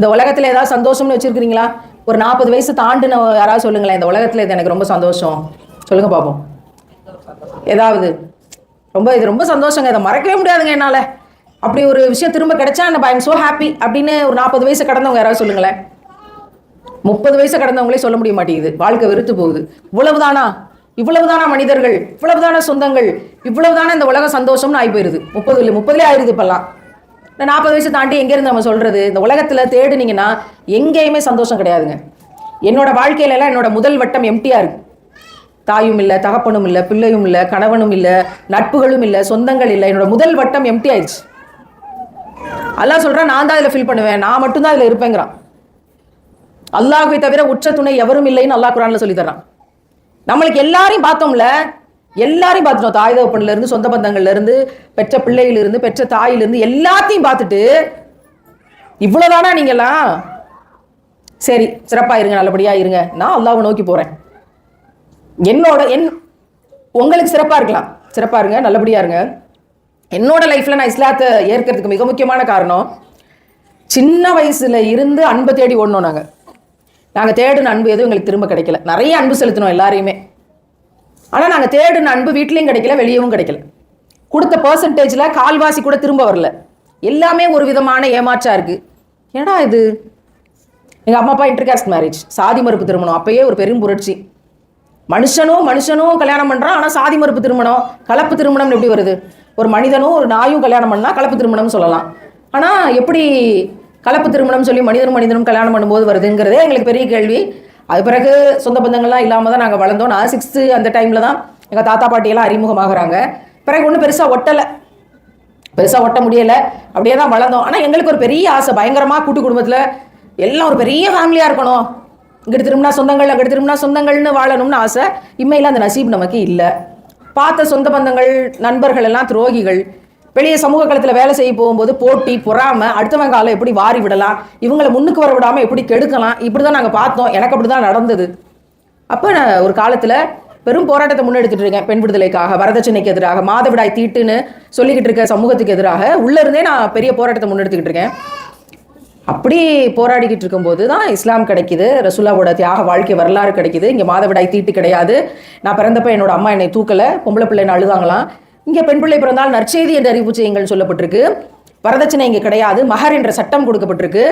இந்த உலகத்தில் ஏதாவது சந்தோஷம்னு வச்சிருக்கிறீங்களா? ஒரு நாற்பது வயசு தாண்டுன யாராவது சொல்லுங்களேன் இந்த உலகத்தில் இது எனக்கு ரொம்ப சந்தோஷம். சொல்லுங்க பார்ப்போம் ஏதாவது. ரொம்ப இது ரொம்ப சந்தோஷங்க. இதை மறக்கவே முடியாதுங்க என்னால். அப்படி ஒரு விஷயம் திரும்ப கிடைச்சா நான் ஐம் ஸோ ஹாப்பி அப்படின்னு ஒரு நாற்பது வயசு கடந்தவங்க யாராவது சொல்லுங்களேன். முப்பது வயசு கடந்தவங்களே சொல்ல முடிய மாட்டேங்குது. வாழ்க்கை வெறுத்து போகுது. இவ்வளவுதானா? இவ்வளவுதானா மனிதர்கள்? இவ்வளவுதானா சொந்தங்கள்? இவ்வளவுதானா இந்த உலக சந்தோஷம்னு ஆகி போயிருது முப்பதுல முப்பதுலேயே ஆயிருது இப்பெல்லாம். இந்த நாற்பது வயசு தாண்டி எங்கேருந்து நம்ம சொல்கிறது இந்த உலகத்தில் தேடுனீங்கன்னா எங்கேயுமே சந்தோஷம் கிடையாதுங்க. என்னோட வாழ்க்கையிலலாம் என்னோடய என்னோட முதல் வட்டம் எம்டியாக இருக்கு. தாயும் இல்லை தகப்பனும் இல்லை பிள்ளையும் இல்லை கணவனும் இல்லை நட்புகளும் இல்லை சொந்தங்கள் இல்லை. என்னோட முதல் வட்டம் எம்டி ஆயிடுச்சு. அல்லாஹ் சொல்கிறான் நான் தான் இதில் ஃபில் பண்ணுவேன். நான் மட்டும்தான் இதில் இருப்பேங்கிறான். அல்லாஹுவை தவிர உற்ற துணை எவரும் இல்லைன்னு அல்லாஹ் குரானில் சொல்லி தர்றான். நம்மளுக்கு எல்லாரையும் பார்த்தோம்ல எல்லாரையும் பார்த்துட்டோம். தாய் தகப்பன்ல இருந்து சொந்த பந்தங்கள்ல இருந்து பெற்ற பிள்ளையிலிருந்து பெற்ற தாயிலிருந்து எல்லாத்தையும் பார்த்துட்டு இவ்வளவுதானா நீங்கெல்லாம்? சரி சிறப்பா இருங்க நல்லபடியா இருங்க. நான் அல்லாவை நோக்கி போறேன். என்னோட என் உங்களுக்கு சிறப்பா இருக்கலாம். சிறப்பா இருங்க நல்லபடியா இருங்க. என்னோட லைஃப்ல நான் இஸ்லாத்தை ஏற்கிறதுக்கு மிக முக்கியமான காரணம் சின்ன வயசுல இருந்து அன்பை தேடி ஓடணும் நாங்க. நாங்க தேடின அன்பு எதுவும் எங்களுக்கு திரும்ப கிடைக்கல. நிறைய அன்பு செலுத்தினோம் எல்லாரையுமே. ஆனால் நாங்கள் தேடின அன்பு வீட்லேயும் கிடைக்கல வெளியவும் கிடைக்கல. கொடுத்த பர்சன்டேஜில் கால்வாசி கூட திரும்ப வரல. எல்லாமே ஒரு விதமான ஏமாற்றா இருக்குது ஏடா இது? எங்கள் அம்மா அப்பா இன்டர்காஸ்ட் மேரேஜ் சாதி மறுப்பு திருமணம். அப்பயே ஒரு பெரும் புரட்சி. மனுஷனும் மனுஷனும் கல்யாணம் பண்ணுறான் ஆனால் சாதி மறுப்பு திருமணம் கலப்பு திருமணம் எப்படி வருது? ஒரு மனிதனும் ஒரு நாயும் கல்யாணம் பண்ணால் கலப்பு திருமணம்னு சொல்லலாம். ஆனால் எப்படி கலப்பு திருமணம் சொல்லி மனிதனும் மனிதனும் கல்யாணம் பண்ணும்போது வருதுங்கிறதே எங்களுக்கு பெரிய கேள்வி. அது பிறகு சொந்த பந்தங்கள்லாம் இல்லாமல் தான் நாங்கள் வளர்ந்தோம். நான் சிக்ஸ்த்து அந்த டைமில் தான் எங்கள் தாத்தா பாட்டியெல்லாம் அறிமுகமாகறாங்க. பிறகு ஒன்றும் பெருசாக ஒட்டலை. பெருசாக ஒட்ட முடியலை. அப்படியே தான் வளர்ந்தோம். ஆனால் எங்களுக்கு ஒரு பெரிய ஆசை. பயங்கரமாக கூட்டு குடும்பத்தில் எல்லாம் ஒரு பெரிய ஃபேமிலியாக இருக்கணும். இங்கிட்டு திரும்பினா சொந்தங்கள் அங்கிட்டு திரும்பினா சொந்தங்கள்னு வாழணும்னு ஆசை. இம்மையில அந்த நசீப் நமக்கு இல்லை. பார்த்த சொந்த பந்தங்கள் நண்பர்கள் எல்லாம் துரோகிகள். வெளியே சமூக களத்துல வேலை செய்ய போகும்போது போட்டி பொறாம அடுத்தவங்க காலம் எப்படி வாரி விடலாம் இவங்களை முன்னுக்கு வர விடாம எப்படி கெடுக்கலாம் இப்படிதான் நாங்க பார்த்தோம். எனக்கு அப்படிதான் நடந்தது. அப்ப நான் ஒரு காலத்துல பெரும் போராட்டத்தை முன்னெடுத்துட்டு இருக்கேன் பெண் விடுதலைக்காக வரதட்சணைக்கு எதிராக மாதவிடாய் தீட்டுன்னு சொல்லிக்கிட்டு இருக்க சமூகத்துக்கு எதிராக. உள்ள இருந்தே நான் பெரிய போராட்டத்தை முன்னெடுத்துக்கிட்டு இருக்கேன். அப்படி போராடிக்கிட்டு இருக்கும்போது தான் இஸ்லாம் கிடைக்குது ரசுல்லாவோட தியாக வாழ்க்கை வரலாறு கிடைக்குது. இங்கே மாதவிடாய் தீட்டு கிடையாது. நான் பிறந்தப்ப என்னோட அம்மா என்னை தூக்கலை பொம்பளை பிள்ளைன்னு அழுதாங்களாம். இங்கே பெண் பிள்ளை பிறந்தால் நற்செய்தி என்று அறிவிப்பு செய்யுங்கள் சொல்லப்பட்டிருக்கு. வரதட்சணை இங்கே கிடையாது. மகர் என்ற சட்டம் கொடுக்கப்பட்டிருக்கு.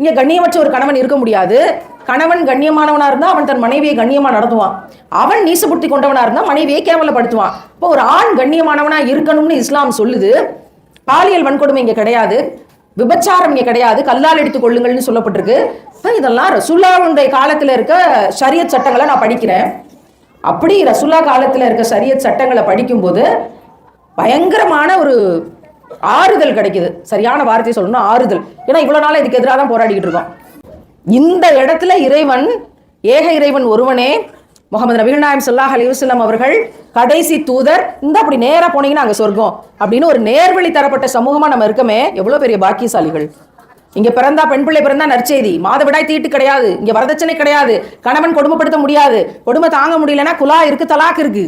இங்கே கண்ணியமற்ற ஒரு கணவன் இருக்க முடியாது. கணவன் கண்ணியமானவனாக இருந்தால் அவன் தன் மனைவியை கண்ணியமாக நடத்துவான். அவன் நீசபுத்தி கொண்டவனாக இருந்தால் மனைவியை கேவலப்படுத்துவான். இப்போ ஒரு ஆண் கண்ணியமானவனாக இருக்கணும்னு இஸ்லாம் சொல்லுது. பாலியல் வன்கொடுமை இங்கே கிடையாது. விபச்சாரம் இங்கே கிடையாது. கல்லால் எடுத்துக் கொள்ளுங்கள்னு சொல்லப்பட்டிருக்கு. இதெல்லாம் ரசுல்லாவுடைய காலத்தில் இருக்க ஷரியத் சட்டங்களை நான் படிக்கிறேன். அப்படி ரசுல்லா காலத்தில் இருக்க ஷரியத் சட்டங்களை படிக்கும்போது பயங்கரமான ஒரு ஆறுதல் கிடைக்குது. சரியான வார்த்தையை சொல்லணும் ஆறுதல். ஏன்னா இவ்வளோ நாள் இதுக்கு எதிராக தான் போராடிக்கிட்டு இருக்கோம். இந்த இடத்துல இறைவன் ஏக இறைவன் ஒருவனே முகமது நபிகள் நாயம் ஸல்லல்லாஹு அலிவசல்லம் அவர்கள் கடைசி தூதர் இந்த அப்படி நேராக போனீங்கன்னா அங்கே சொர்க்கம். அப்படின்னு ஒரு நேர்வழி தரப்பட்ட சமூகமாக நம்ம இருக்கமே எவ்வளோ பெரிய பாக்கியசாலிகள். இங்கே பிறந்தா பெண் பிள்ளை பிறந்தா நற்செய்தி. மாதவிடாய் தீட்டு கிடையாது. இங்கே வரதட்சணை கிடையாது. கணவன் கொடுமைப்படுத்த முடியாது. கொடுமை தாங்க முடியலன்னா குலா இருக்கு தலாக்கு இருக்கு.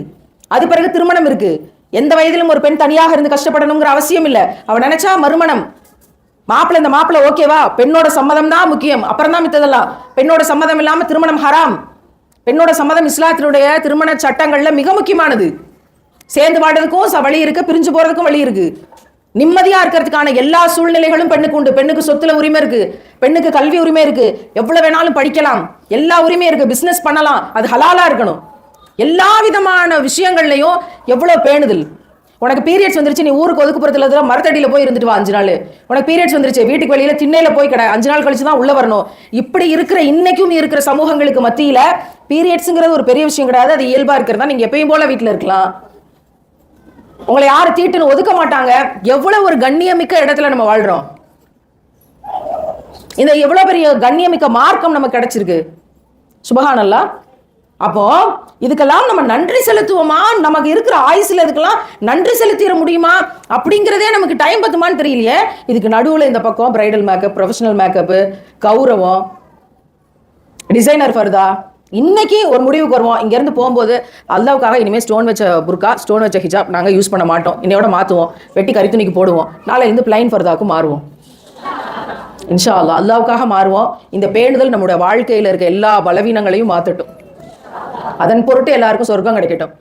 அது பிறகு திருமணம் இருக்கு. எந்த வயதிலும் ஒரு பெண் தனியாக இருந்து கஷ்டப்படணுங்கிற அவசியம் இல்லை. அவ நினைச்சா மறுமணம். மாப்பிள்ள இந்த மாப்பிள்ள ஓகேவா பெண்ணோட சம்மதம் தான் முக்கியம். அப்புறம் தான் மித்ததெல்லாம். பெண்ணோட சம்மதம் இல்லாம திருமணம் ஹராம் பெண்ணோட சம்மதம் இஸ்லாத்தினுடைய திருமண சட்டங்கள்ல மிக முக்கியமானது. சேர்ந்து வாழ்றதுக்கும் ச- வழி இருக்கு. பிரிஞ்சு போறதுக்கும் வழி இருக்கு. நிம்மதியா இருக்கிறதுக்கான எல்லா சூழ்நிலைகளும் பெண்ணுக்கு உண்டு. பெண்ணுக்கு சொத்துல உரிமை இருக்கு. பெண்ணுக்கு கல்வி உரிமை இருக்கு. எவ்வளவு வேணாலும் படிக்கலாம். எல்லா உரிமையும் இருக்கு. பிசினஸ் பண்ணலாம். அது ஹலாலா இருக்கணும். எல்லா விதமான விஷயங்கள்லையும் எவ்வளோ பேணுதல்? உனக்கு பீரியட்ஸ் வந்துருச்சு நீ ஊருக்கு ஒதுக்குப்புறத்துல இருக்கிற மரத்தடியில் போய் இருந்துட்டு வா அஞ்சு நாள். உனக்கு பீரியட்ஸ் வந்துருச்சு வீட்டுக்கு வெளியில் திண்ணையில் போய் கடை அஞ்சு நாள் கழிச்சு தான் உள்ளே வரணும். இப்படி இருக்கிற இன்னைக்கும் இருக்கிற சமூகங்களுக்கு மத்தியில் பீரியட்ஸுங்கிறது ஒரு பெரிய விஷயம் கிடையாது அது இயல்பாக இருக்கிறதா நீங்கள் எப்பயும் போல் வீட்டில் இருக்கலாம். உங்களை யாரும் தீட்டுன்னு ஒதுக்க மாட்டாங்க. எவ்வளோ ஒரு கண்ணியமிக்க இடத்துல நம்ம வாழ்கிறோம் இந்த எவ்வளோ பெரிய கண்ணியமிக்க மார்க்கம் நமக்கு கிடைச்சிருக்கு. சுபகானல்லாம் அப்போ இதுக்கெல்லாம் நம்ம நன்றி செலுத்துவோமா? நமக்கு இருக்கிற ஆயுசில் இதுக்கெல்லாம் நன்றி செலுத்திட முடியுமா? அப்படிங்கிறதே நமக்கு டைம் பத்துமான்னு தெரியலையே. இதுக்கு நடுவில் இந்த பக்கம் பிரைடல் மேக்கப் ப்ரொஃபஷனல் மேக்கப்பு கௌரவம் டிசைனர் ஃபர்தா? இன்னைக்கு ஒரு முடிவுக்கு வருவோம். இங்கேருந்து போகும்போது அல்லாவுக்காக இனிமேல் ஸ்டோன் வச்ச புர்கா ஸ்டோன் வச்ச ஹிஜாப் நாங்கள் யூஸ் பண்ண மாட்டோம். இன்னையோட மாற்றுவோம் வெட்டி கரித்துணிக்கு போடுவோம். நாளையிலேருந்து பிளைன் ஃபர்தாவுக்கு மாறுவோம். இன்ஷா அல்லாஹ் அல்லாவுக்காக மாறுவோம். இந்த பேணுதல் நம்முடைய வாழ்க்கையில் இருக்க எல்லா பலவீனங்களையும் மாற்றட்டும் அதன் பொருட்டு எல்லாருக்கும் சொர்க்கம் கிடைக்கட்டும்.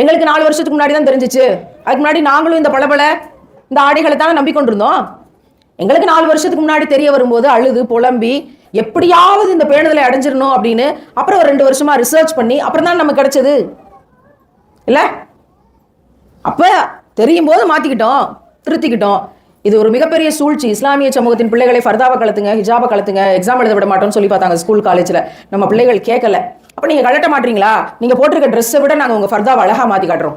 எங்களுக்கு நாலு வருஷத்துக்கு முன்னாடி தான் தெரிஞ்சிச்சு. அதுக்கு முன்னாடி நாங்களும் இந்த பளபள இந்த ஆடைகளை தானே நம்பிக்கொண்டிருந்தோம். எங்களுக்கு நாலு வருஷத்துக்கு முன்னாடி தெரிய வரும்போது அழுது புலம்பி எப்படியாவது இந்த பேணுதலை அடைஞ்சிடணும் அப்படின்னு அப்புறம் ஒரு ரெண்டு வருஷமா ரிசர்ச் பண்ணி அப்புறம் தான் நமக்கு கிடைச்சது. இல்லை? அப்போ தெரியும் போது மாற்றிக்கிட்டோம் திருத்திக்கிட்டோம். இது ஒரு மிகப்பெரிய சூழ்ச்சி. இஸ்லாமிய சமூகத்தின் பிள்ளைகளை ஃபர்தாவை கலத்துங்க ஹிஜாபை கலத்துங்க எக்ஸாம் எழுத விட மாட்டோம்னு சொல்லி பார்த்தாங்க ஸ்கூல் காலேஜில் நம்ம பிள்ளைகள் கேட்கல அப்போ நீங்கள் கழட்ட மாட்டீங்களா? நீங்கள் போட்டிருக்க ட்ரெஸ்ஸை விட நாங்கள் உங்கள் ஃபர்தாவை அழகாக மாற்றி காட்டுறோம்.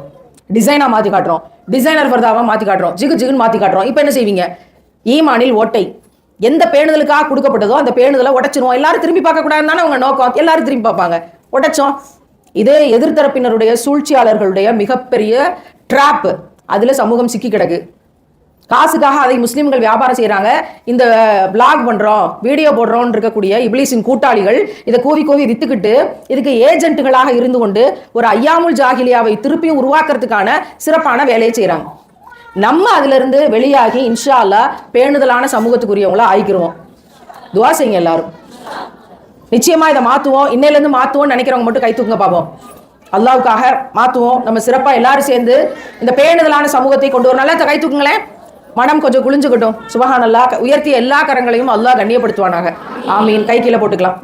டிசைனாக மாற்றி காட்டுறோம். டிசைனர் ஃபர்தாவை மாற்றி காட்டுறோம். ஜிகு ஜிகுன்னு மாற்றி காட்டுறோம். இப்போ என்ன செய்வீங்க? ஈமானில் ஓட்டை. எந்த பேணுதலுக்காக கொடுக்கப்பட்டதோ அந்த பேணுதலை உடைச்சிருவோம். எல்லாரும் திரும்பி பார்க்கக்கூடாதுன்னு தானே உங்க நோக்கம். எல்லாரும் திரும்பி பார்ப்பாங்க. உடைச்சோம். இது எதிர்த்தரப்பினருடைய சூழ்ச்சியாளர்களுடைய மிகப்பெரிய ட்ராப் அதில் சமூகம் சிக்கி கிடக்கு. காசுக்காக அதை முஸ்லீம்கள் வியாபாரம் செய்கிறாங்க இந்த பிளாக் பண்ணுறோம் வீடியோ போடுறோம்னு இருக்கக்கூடிய இப்லீஸின் கூட்டாளிகள் இதை கூவி கூவி வித்துக்கிட்டு இதுக்கு ஏஜென்ட்டுகளாக இருந்து கொண்டு ஒரு ஐயாமுல் ஜாகிலியாவை திருப்பியும் உருவாக்குறதுக்கான சிறப்பான வேலையை செய்கிறாங்க நம்ம அதிலிருந்து வெளியாகி இன்ஷா அல்லா பேணுதலான சமூகத்துக்குரியவங்களா ஆயிக்கிறோம் துவா செய்யுங்க எல்லாரும். நிச்சயமா இதை மாற்றுவோம் இன்னையிலேருந்து மாற்றுவோம்னு நினைக்கிறவங்க மட்டும் கை தூங்க பார்ப்போம் அல்லாவுக்காக மாற்றுவோம் நம்ம சிறப்பாக எல்லாரும் சேர்ந்து இந்த பேணுதலான சமூகத்தை கொண்டு வரனால நல்லா கை தூக்குங்களேன். மனம் கொஞ்சம் குளிஞ்சுக்கட்டும். சுபஹான் அல்லா உயர்த்திய எல்லா கரங்களையும் அல்லாஹ் கண்ணியப்படுத்துவானாங்க ஆமீன். கை கீழே போட்டுக்கலாம்.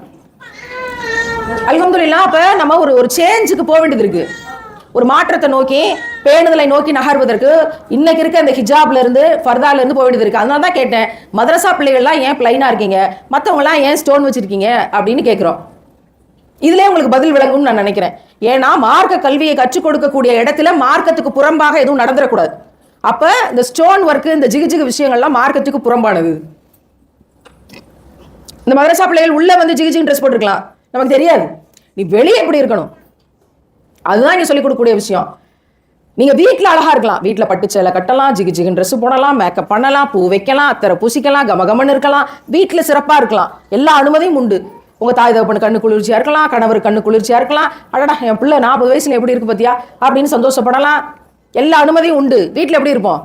அல்ஹம்துலில்லாஹ் அப்ப நம்ம ஒரு ஒரு சேஞ்சுக்கு போக வேண்டியது இருக்கு. ஒரு மாற்றத்தை நோக்கி பேணுதலை நோக்கி நகர்வதற்கு இன்னைக்கு இருக்க அந்த ஹிஜாப்ல இருந்து ஃபர்தால இருந்து போக வேண்டியது இருக்கு. அதனால தான் கேட்டேன் மதரசா பிள்ளைகள்லாம் ஏன் பிளைனா இருக்கீங்க? மற்றவங்களாம் ஏன் ஸ்டோன் வச்சிருக்கீங்க? அப்படின்னு கேட்குறோம் இதுல உங்களுக்கு பதில் விளங்கும்னு நான் நினைக்கிறேன். ஏன்னா மார்க்க கல்வியை கற்றுக் கொடுக்கக்கூடிய இடத்துல மார்க்கத்துக்கு புறம்பாக எதுவும் நடந்துடக்கூடாது அப்போ இந்த ஸ்டோன் ஒர்க்கு இந்த ஜிகு ஜிகு விஷயங்கள்லாம் மார்க்கத்துக்கு புறம்பானது. இந்த மதரசா பிள்ளைகள் உள்ள வந்து ஜிகு ஜிகு ட்ரெஸ் போட்டிருக்கலாம். நமக்கு தெரியாது. நீ வெளியே எப்படி இருக்கணும்? அதுதான் நீ சொல்லிக் கொடுக்கக்கூடிய விஷயம். நீங்க வீட்டில் அழகா இருக்கலாம். வீட்டில் பட்டு சேலை கட்டலாம் ஜிகு ஜிகுன்னு ட்ரெஸ் போடலாம் மேக்கப் பண்ணலாம் பூ வைக்கலாம் அத்தரை பூசிக்கலாம் கமகமன்னு இருக்கலாம். வீட்டில் சிறப்பாக இருக்கலாம். எல்லா அனுமதியும் உண்டு. உங்கள் தாய் தகப்பனு கண்ணு குளிர்ச்சியாக இருக்கலாம் கணவர் கண்ணு குளிர்ச்சியாக இருக்கலாம். அடடா என் பிள்ளை நாற்பது வயசுல எப்படி இருக்கு பார்த்தியா அப்படின்னு சந்தோஷப்படலாம். எல்லா அனுமதியும் உண்டு. வீட்டில் எப்படி இருப்போம்?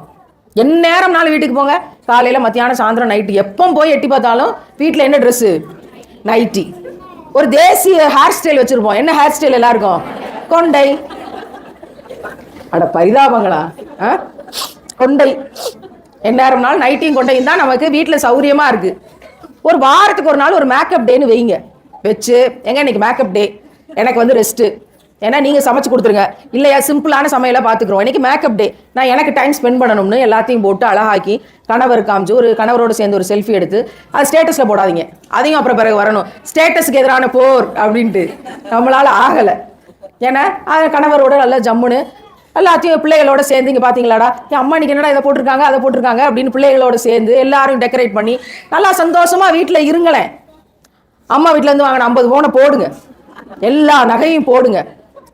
என் நேரம் நாள் வீட்டுக்கு போங்க. காலையில் மத்தியானம் சாயந்தரம் நைட்டு எப்போ போய் எட்டி பார்த்தாலும் வீட்டில் என்ன ட்ரெஸ்ஸு நைட்டி ஒரு தேசிய ஹேர் ஸ்டைல் வச்சுருப்போம். என்ன ஹேர் ஸ்டைல் எல்லாருக்கும்? கொண்டை. அட பரிதாபங்களா? ஆ? கொண்டை. எந்நேரம் நாள் நைட்டியும் கொண்டையும் தான் நமக்கு வீட்டில் சௌரியமாக இருக்குது ஒரு வாரத்துக்கு ஒரு நாள் ஒரு மேக்கப் டேன்னு வைங்க. வச்சு எங்க இன்னைக்கு மேக்கப் டே எனக்கு வந்து ரெஸ்ட்டு ஏன்னா நீங்கள் சமைச்சு கொடுத்துருங்க. இல்லையா சிம்பிளான சமையலை பார்த்துக்குறோம். இன்னைக்கு மேக்கப் டே நான் எனக்கு டைம் ஸ்பெண்ட் பண்ணணும்னு எல்லாத்தையும் போட்டு அழகாக்கி கணவர் காமிச்சு ஒரு கணவரோடு சேர்ந்து ஒரு செல்ஃபி எடுத்து அது ஸ்டேட்டஸில் போடாதீங்க. அதையும் அப்புறம் பிறகு வரணும். ஸ்டேட்டஸுக்கு எதிரான போர் அப்படின்ட்டு. நம்மளால் ஆகலை. ஏன்னா அது கணவரோட நல்லா ஜம்முன்னு எல்லாத்தையும் பிள்ளைகளோட சேர்ந்து இங்கே பார்த்தீங்களாடா என் அம்மா இன்றைக்கி என்னடா இதை போட்டிருக்காங்க அதை போட்டிருக்காங்க? அப்படின்னு பிள்ளைகளோட சேர்ந்து எல்லாரும் டெக்கரேட் பண்ணி நல்லா சந்தோஷமாக வீட்டில் இருங்களேன். அம்மா வீட்டிலேருந்து வாங்கின ஐம்பது பவுனை போடுங்க. எல்லா நகையும் போடுங்க.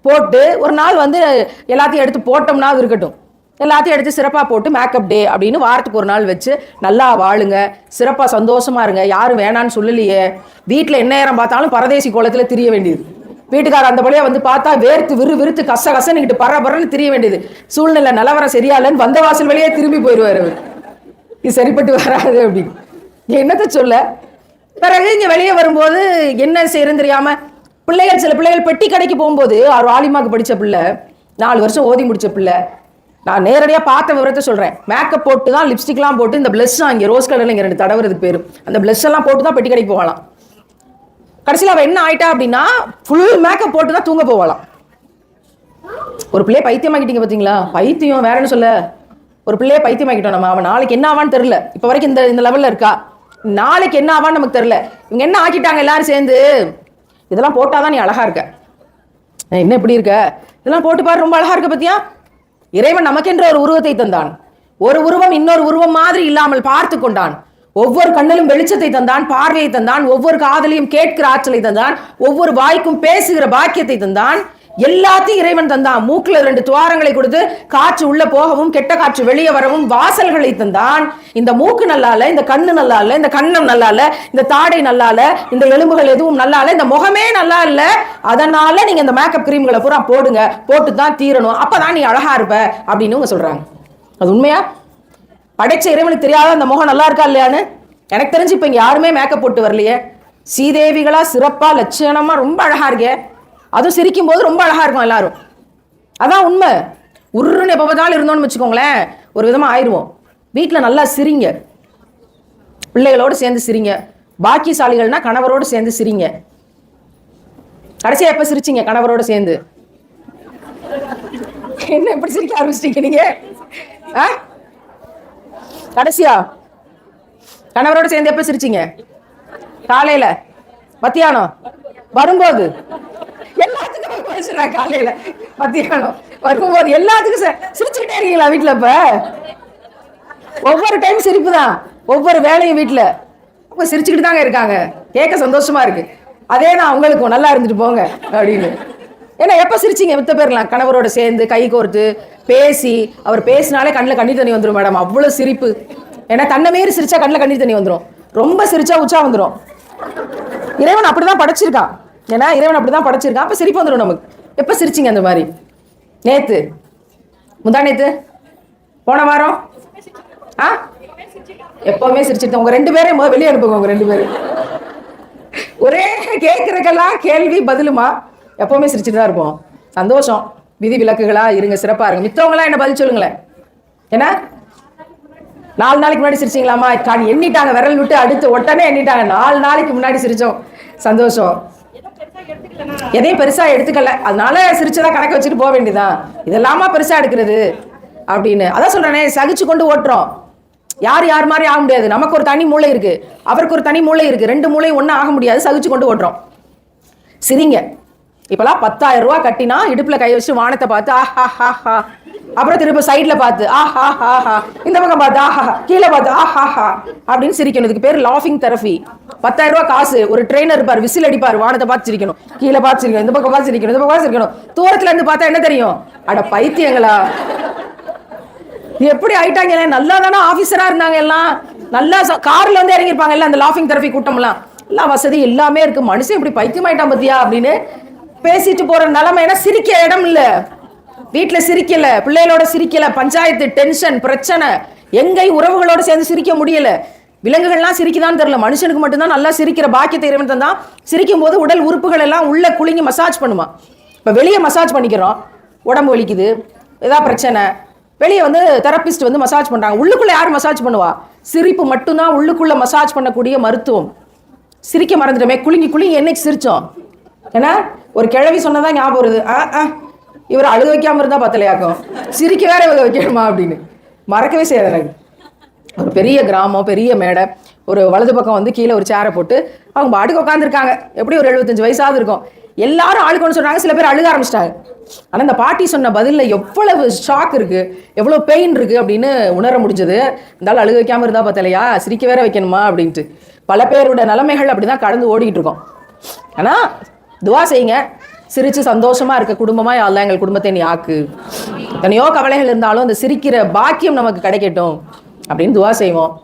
போட்டு ஒரு நாள் வந்து எல்லாத்தையும் எடுத்து போட்டோம்னா அது இருக்கட்டும். எல்லாத்தையும் எடுத்து சிறப்பாக போட்டு மேக்கப் டே அப்படின்னு வாரத்துக்கு ஒரு நாள் வச்சு நல்லா வாழுங்க. சிறப்பாக சந்தோஷமா இருங்க. யாரும் வேணான்னு சொல்லலையே. வீட்டில் என்ன நேரம் பார்த்தாலும் பரதேசி கோலத்தில் திரிய வேண்டியது. வீட்டுக்காரர் அந்த வழியாக வந்து பார்த்தா வேர்த்து விறு விறுத்து கச கசன்னுக்கிட்டு பர பரன்னு திரிய வேண்டியது. சூழ்நிலை நிலவரம் சரியா இல்லைன்னு வந்த வாசல் வழியே திரும்பி போயிடுவார் அவர். இது சரிப்பட்டு வராது அப்படின்னு. என்னத்த சொல்ல? பிறகு இங்கே வெளியே வரும்போது என்ன செய்யறன்னு தெரியாமல் பிள்ளைகள் சில பிள்ளைகள் பெட்டி கடைக்கு போகும்போது அவர் ஆலிமாக்கு படித்த பிள்ளை நாலு வருஷம் ஓதி முடித்த பிள்ளை. நான் நேரடியாக பார்த்த விவரத்தை சொல்கிறேன் மேக்கப் போட்டு தான் லிப்ஸ்டிக்லாம் போட்டு இந்த ப்ளஷ் இங்கே ரோஸ் கலரில் இங்கே ரெண்டு தடவுறதுக்கு பேர். அந்த பிளஸ் எல்லாம் போட்டு தான் பெட்டி கடைக்கு போகலாம். கடைசியில் அவள் என்ன ஆயிட்டா அப்படின்னா ஃபுல் மேக்கப் போட்டு தான் தூங்க போகலாம். ஒரு பிள்ளைய பைத்தியமாக்கிட்டீங்க பார்த்தீங்களா பைத்தியம் வேற என்ன சொல்ல? ஒரு பிள்ளைய பைத்தியமாக்கிட்டோம் நம்ம. அவன் நாளைக்கு என்ன ஆவான்னு தெரில இப்போ வரைக்கும் இந்த இந்த லெவலில் இருக்கா? நாளைக்கு என்ன ஆவான்னு நமக்கு தெரில இவங்க என்ன ஆக்கிட்டாங்க எல்லாரும் சேர்ந்து? இதெல்லாம் போட்டால் தான் நீ அழகாக இருக்க. என்ன இப்படி இருக்க? இதெல்லாம் போட்டு பாரு ரொம்ப அழகாக இருக்க பத்தியா? இறைவன் நமக்கென்ற ஒரு உருவத்தை தந்தான். ஒரு உருவம் இன்னொரு உருவம் மாதிரி இல்லாமல் பார்த்து கொண்டான். ஒவ்வொரு கண்ணிலும் வெளிச்சத்தை தந்தான் பார்வையை தந்தான் ஒவ்வொரு காதலையும் கேட்கிற ஆற்றலை தந்தான் ஒவ்வொரு வாய்க்கும் பேசுகிற பாக்கியத்தை தந்தான். எல்லாத்தையும் இறைவன் தந்தான் மூக்குல ரெண்டு துவாரங்களை கொடுத்து காற்று உள்ள போகவும் கெட்ட காற்று வெளியே வரவும் வாசல்களை தந்தான். இந்த மூக்கு நல்லா இந்த கண்ணு நல்லா இல்லை இந்த கண்ணம் நல்லா இந்த தாடை நல்லா இந்த எலும்புகள் எதுவும் நல்லா இல்லை இந்த முகமே நல்லா இல்ல அதனால நீங்க இந்த மேக்கப் கிரீம்களை பூரா போடுங்க. போட்டு தான் தீரணும். அப்பதான் நீ அழகா இருப்ப அப்படின்னு இவங்க சொல்றாங்க. அது உண்மையா? படைச்ச இறைவனுக்கு தெரியாத அந்த முகம் நல்லா இருக்கா இல்லையான்னு? எனக்கு தெரிஞ்சு இப்போ இங்கே யாருமே மேக்கப் போட்டு வரலையே. சீதேவிகளா சிறப்பாக லட்சணமாக ரொம்ப அழகா இருக்கே. அதுவும் சிரிக்கும் போது ரொம்ப அழகா இருக்கும் எல்லாரும். அதான் உண்மை. உருன்னு எப்போ பார்த்தாலும் இருந்தோம்னு வச்சுக்கோங்களேன். ஒரு விதமாக ஆயிடுவோம் வீட்டில் நல்லா சிரிங்க. பிள்ளைகளோடு சேர்ந்து சிரிங்க. பாக்கியசாலிகள்னா கணவரோடு சேர்ந்து சிரிங்க. கடைசியா எப்போ சிரிச்சீங்க? கணவரோடு சேர்ந்து. என்ன எப்படி சிரிக்க ஆரம்பிச்சிட்டீங்க நீங்க? ஆ? கடைசியா? கணவரோட சேர்ந்து எப்ப சிரிச்சீங்க? காலையில. மத்தியானம்? வரும்போது? எல்லாத்துக்கும் பேசுறேன் காலையில. மத்தியானம் வரும்போது எல்லாத்துக்கும் ச- சிரிச்சுக்கிட்டே இருக்கீங்களா வீட்டுல இப்ப? ஒவ்வொரு டைம் சிரிப்பு தான். ஒவ்வொரு வேலையும் வீட்டுல அவங்க சிரிச்சுக்கிட்டு தாங்க இருக்காங்க. கேட்க சந்தோஷமா இருக்கு. அதே தான் அவங்களுக்கும். நல்லா இருந்துட்டு போங்க அப்படின்னு. ஏன்னா எப்ப சிரிச்சீங்க? மித்த பேர்லாம். கணவரோட சேர்ந்து கை கோர்த்து பேசி அவர் பேசினாலே கண்ணில் கண்ணீர் தண்ணி வந்துடும் மேடம். அவ்வளவு சிரிப்பு. ஏன்னா தன்னை மீறி சிரிச்சா கண்ணில் கண்ணீர் தண்ணி வந்துடும் ரொம்ப சிரிச்சா உச்சா வந்துடும் இறைவன் அப்படிதான் படைச்சிருக்கான். ஏன்னா இறைவன் அப்படிதான் படைச்சிருக்கான். அப்ப சிரிப்பு வந்துடும் நமக்கு. எப்ப சிரிச்சிங்க அந்த மாதிரி? நேத்து. முந்தா நேத்து? போன வாரம்? ஆ? எப்பவுமே சிரிச்சிருந்தோம் உங்க ரெண்டு பேரையும் முதல்ல வெளியே அனுப்புங்க உங்க ரெண்டு பேரும் ஒரே கேட்கறக்கெல்லாம் கேள்வி பதிலுமா? எப்பவுமே சிரிச்சுட்டு தான் இருப்போம். சந்தோஷம். விதி விலக்குகளா இருங்க சிறப்பா இருங்க. மித்தவங்களா என்ன பதில் சொல்லுங்களேன்? என்ன நாலு நாளைக்கு முன்னாடி சிரிச்சிங்களாமா? எண்ணிட்டாங்க விரல் விட்டு அடுத்து உடனே எண்ணிட்டாங்க. நாலு நாளைக்கு முன்னாடி சிரிச்சோம். சந்தோஷம். எதையும் பெருசா எடுத்துக்கல. அதனால சிரிச்சதா கணக்கு வச்சுட்டு போக வேண்டியதான் இதெல்லாமா பெருசா எடுக்கிறது? அப்படின்னு. அதான் சொல்றேனே சகிச்சு கொண்டு ஓட்டுறோம். யார் யார் மாதிரி ஆக முடியாது. நமக்கு ஒரு தனி மூளை இருக்கு. அவருக்கு ஒரு தனி மூளை இருக்கு. ரெண்டு மூளை ஒன்றும் ஆக முடியாது. சகிச்சு கொண்டு ஓட்டுறோம். சிரிங்க. இப்பெல்லாம் பத்தாயிரம் ரூபாய் கட்டினா இடுப்புல கை வச்சு வானத்தை பார்த்து ஆஹா ஹா ஹா அப்புறம் திரும்ப சைட்ல பார்த்து ஆஹா ஹா ஹா இந்த பக்கம் பார்த்து ஆஹா கீழே பார்த்து ஆஹா ஹா அப்படின்னு சிரிக்கணும். இதுக்கு பேர் லாஃபிங் தெரபி பத்தாயிரம் ரூபா காசு. ஒரு ட்ரெயினர் இருப்பார் விசில் அடிப்பார் வானத்தை பார்த்து சிரிக்கணும். கீழே பார்த்து சிரிக்கணும் இந்த பக்கம் பார்த்து சிரிக்கணும் இந்த பக்கம் பார்த்து சிரிக்கணும். தூரத்துல இருந்து பார்த்தா என்ன தெரியும்? அட பைத்தியங்களா? எப்படி ஆயிட்டாங்க நல்லா தானே ஆபீசரா இருந்தாங்க எல்லாம். நல்லா கார்ல வந்து இறங்கியிருப்பாங்க எல்லாம் அந்த லாஃபிங் தெரபி கூட்டம்லாம். எல்லாம் வசதி எல்லாமே இருக்கு. மனுஷன் இப்படி பைத்தியம் ஆயிட்டான் பத்தியா அப்படின்னு பேசிட்டு போற நிலைமை ஏன்னா சிரிக்க இடம் இல்ல. வீட்டுல சிரிக்கல பிள்ளைகளோட சிரிக்கல பஞ்சாயத்து டென்ஷன் பிரச்சனை. எங்கை உறவுகளோட சேர்ந்து சிரிக்க முடியல. விலங்குகள்லாம் சிரிக்குதான்னு தெரியல. மனுஷனுக்கு மட்டும்தான் நல்லா சிரிக்கிற பாக்கியத்தை இறைவன் தந்தான். சிரிக்கும் போது உடல் உறுப்புகள் எல்லாம் உள்ள குலுங்கி மசாஜ் பண்ணுவான் இப்ப வெளியே மசாஜ் பண்ணிக்கிறோம். உடம்பு வலிக்குது. ஏதாவது பிரச்சனை. வெளியே வந்து தெரப்பிஸ்ட் வந்து மசாஜ் பண்றாங்க. உள்ளுக்குள்ள யார் மசாஜ் பண்ணுவா? சிரிப்பு மட்டும்தான் உள்ளுக்குள்ள மசாஜ் பண்ணக்கூடிய மருத்துவம். சிரிக்க மறந்துட்டோமே. குலுங்கி குலுங்கி என்னைக்கு சிரிச்சோம்? என்ன ஒரு கிழவி சொன்னதான் ஞாபகம் வருது. ஆ ஆ இவர் அழுக வைக்காம இருந்தா பத்தலையாக்கும். சிரிக்க வேற இவங்க வைக்கணுமா அப்படின்னு. மறக்கவே செய்யாது எனக்கு ஒரு பெரிய கிராமம் பெரிய மேடை. ஒரு வலது பக்கம் வந்து கீழே ஒரு சேரை போட்டு அவங்க பாட்டுக்கு உட்காந்துருக்காங்க எப்படி ஒரு எழுபத்தஞ்சு வயசாவது இருக்கும். எல்லாரும் ஆளுக்கொண்டு சொல்றாங்க சில பேர் அழுக ஆரம்பிச்சிட்டாங்க. ஆனால் இந்த பாட்டி சொன்ன பதிலில் எவ்வளவு ஷாக் இருக்கு எவ்வளோ பெயின் இருக்கு அப்படின்னு உணர முடிஞ்சது. இருந்தாலும் அழுக வைக்காம இருந்தா பார்த்தலையா சிரிக்க வேற வைக்கணுமா அப்படின்ட்டு. பல பேரோட நிலைமைகள் அப்படிதான் கடந்து ஓடிக்கிட்டு இருக்கோம். ஆனால் துவா செய்யுங்க. சிரிச்சு சந்தோஷமாக இருக்க குடும்பமாக அல்ல எங்கள் குடும்பத்தை நீ ஆக்கு. எத்தனையோ கவலைகள் இருந்தாலும் அந்த சிரிக்கிற பாக்கியம் நமக்கு கிடைக்கட்டும். அப்படின்னு துவா செய்வோம்.